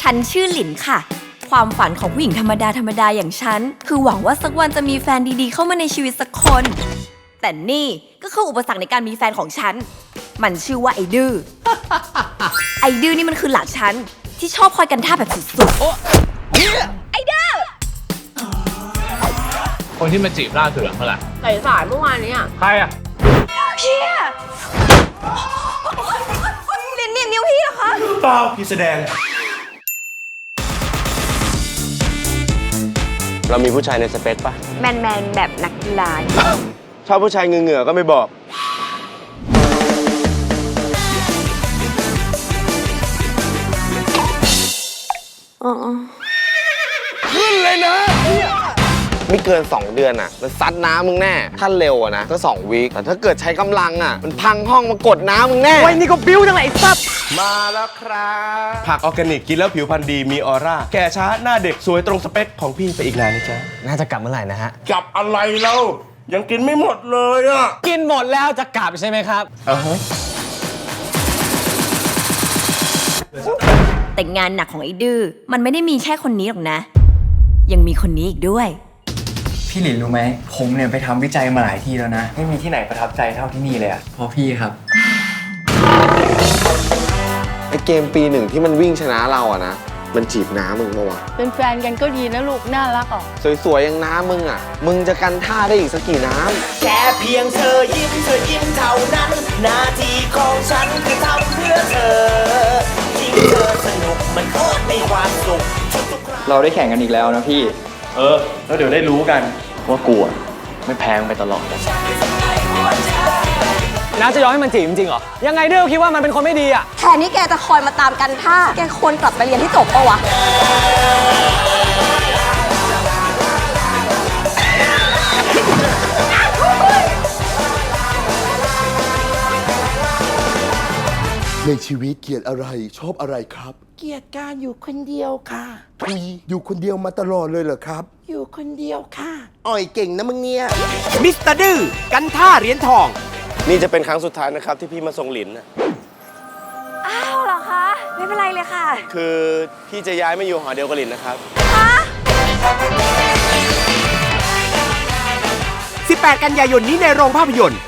ฉันชื่อหลินค่ะ ความฝันของผู้หญิงธรรมดาธรรมดาอย่างฉัน คือหวังว่าสักวันจะมีแฟนดีๆ เข้ามาในชีวิตสักคน แต่นี่ก็คืออุปสรรคในการมีแฟนของฉัน มันชื่อว่าไอ้ดื้อ ไอ้ดื้อนี่มันคือหลานฉัน ที่ชอบคอยกันท่าแบบสุดคนที่มาจีบล่าสุดอะเมื่อไหร่ใส่สายเมื่อวานนี้อะใครอะๆเชี่ยลินเนี่ยนิ้วพี่เหรอคะเปล่าพี่แสดง เรามีผู้ชายในสเปคปะแมนแมนๆแบบนักกีฬาชอบผู้ชายเหงื่อๆก็ไม่บอกขึ้นเลยนะ ไม่เกิน 2 เดือนอะ มันซัดน้ำมึงแน่ ถ้าเร็วอะนะก็2วีคแต่ถ้าเกิดใช้กำลังอะ มันพังห้องมากดน้ำมึงแน่ไว้นี่ก็บิ้วจังไหนสัตว์มาแล้วครับผักออร์แกนิกกินแล้วผิวพรรณดีมีออร่า แก่ช้าหน้าเด็กสวยตรงสเปคของพี่ไปอีกนานนะจ๊ะน่าจะกลับเมื่อไหร่นะฮะจับอะไรเล่ายังกินไม่หมดเลยอะ กินหมดแล้วจะกลับใช่ไหมครับอ่าฮะแต่งานหนักของไอ้ดื้อมันไม่ได้มีแค่คนนี้หรอกนะ ยังมีคนนี้อีกด้วย พี่หลินรู้ไหม ผมเนี่ยไปทำวิจัยมาหลายที่แล้วนะ ไม่มีที่ไหนประทับใจเท่าที่นี่เลยอะเพราะพี่ครับ ไอเกมปีหนึ่งที่มันวิ่งชนะเราอะนะ มันจีบน้ามึงปะวะ เป็นแฟนกันก็ดีนะลูก น่ารักอะสวยๆอย่างน้ามึงอะมึงจะกันท่าได้อีกสักกี่น้แค่เพียงเธอยิ้มเธอยิ้มเท่านั้น หน้าที่ของฉันคือทำเพื่อเธอยิ่งเธอสนุกมันโคตรมีความสุขทุกๆครั้งเราได้แข่งกันอีกแล้วนะพี่ เออ แล้วเดี๋ยวได้รู้กัน ว่ากลัวไม่แพงไปตลอด น้าจะยอมให้มันจีบจริงๆเหรอ ยังไงดื้อคิดว่ามันเป็นคนไม่ดีอะ แทนที่แกจะคอยมาตามกันท่า แกควรกลับไปเรียนที่จบปะวะ ในชีวิตเกลียดอะไรชอบอะไรครับ เกียรติการอยู่คนเดียวค่ะ ทุยอยู่คนเดียวมาตลอดเลยเหรอครับ อยู่คนเดียวค่ะ อ่อยเก่งนะมึงเนี่ย มิสเตอร์ดื้อกันท่าเหรียญทองำนี่จะเป็นครั้งสุดท้ายนะครับที่พี่มาส่งหลินนะอ้าวเหรอคะ ไม่เป็นไรเลยค่ะ คือพี่จะย้ายมาอยู่หอเดียวกับหลินนะครับ 18 กันยายนนี้ในโรงภาพยนตร์